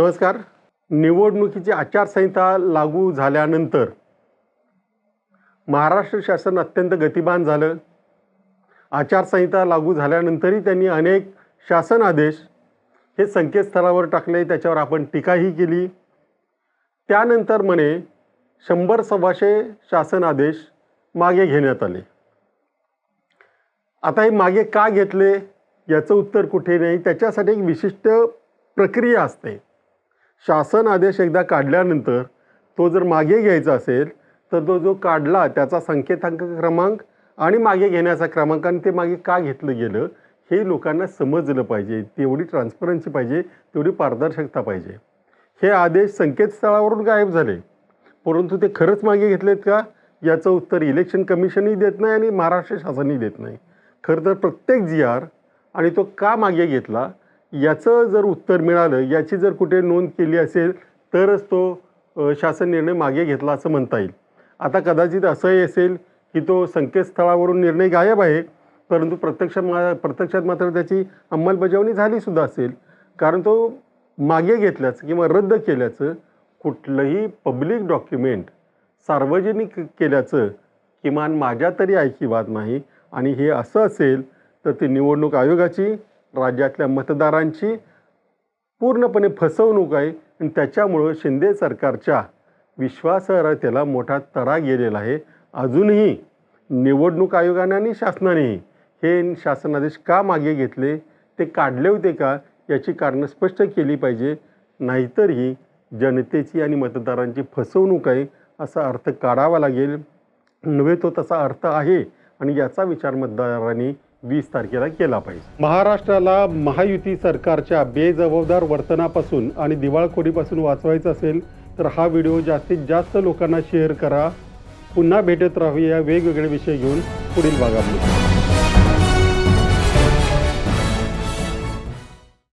नमस्कार. निवडणुकीची आचारसंहिता लागू झाल्यानंतर महाराष्ट्र शासन अत्यंत गतिमान झालं. आचारसंहिता लागू झाल्यानंतरही त्यांनी अनेक शासन आदेश हे संकेतस्थळावर टाकले त्याच्यावर आपण टीकाही केली. त्यानंतर म्हणे शंभर सव्वाशे शासन आदेश मागे घेण्यात आले. आता हे मागे का घेतले? याचं उत्तर कुठे नाही. त्याच्यासाठी एक विशिष्ट प्रक्रिया असते. शासन आदेश एकदा काढल्यानंतर तो जर मागे घ्यायचा असेल तर तो जो काढला त्याचा संकेतांक क्रमांक आणि मागे घेण्याचा क्रमांक आणि ते मागे का घेतलं गेलं हे लोकांना समजलं पाहिजे. तेवढी ट्रान्सपरन्सी पाहिजे तेवढी पारदर्शकता पाहिजे. हे आदेश संकेतस्थळावरून गायब झाले. परंतु ते खरंच मागे घेतलेत का? याचं उत्तर इलेक्शन कमिशनही देत नाही आणि महाराष्ट्र शासनही देत नाही. खरं तर प्रत्येक जी आर आणि तो का मागे घेतला? याचं जर उत्तर मिळालं याची जर कुठे नोंद केली असेल तरच तो शासन निर्णय मागे घेतला असं म्हणता येईल. आता कदाचित असंही असेल की तो संकेतस्थळावरून निर्णय गायब आहे परंतु प्रत्यक्षात मा प्रत्यक्षात मात्र त्याची अंमलबजावणी झालीसुद्धा असेल. कारण तो मागे घेतल्याचं किंवा रद्द केल्याचं कुठलंही पब्लिक डॉक्युमेंट सार्वजनिक केल्याचं किमान माझ्या तरी ऐकिवात नाही. आणि हे असं असेल तर ती निवडणूक आयोगाची राज्यातल्या मतदारांची पूर्णपणे फसवणूक आहे आणि त्याच्यामुळं शिंदे सरकारच्या विश्वासार्हतेला मोठा तडा गेलेला आहे. अजूनही निवडणूक आयोगाने आणि शासनानेही हे शासनादेश का मागे घेतले ते काढले होते का याची कारणं स्पष्ट केली पाहिजे. नाहीतर ही जनतेची आणि मतदारांची फसवणूक आहे असा अर्थ काढावा लागेल. नव्हे तो तसा अर्थ आहे. आणि याचा विचार मतदारांनी वीस तारखेला केला पाहिजे. महाराष्ट्राला महायुती सरकारच्या बेजबाबदार वर्तनापासून आणि दिवाळखोरीपासून वाचवायचं असेल तर हा व्हिडिओ जास्तीत जास्त लोकांना शेअर करा. पुन्हा भेटत राहूया वेगवेगळे विषय घेऊन पुढील भागामध्ये.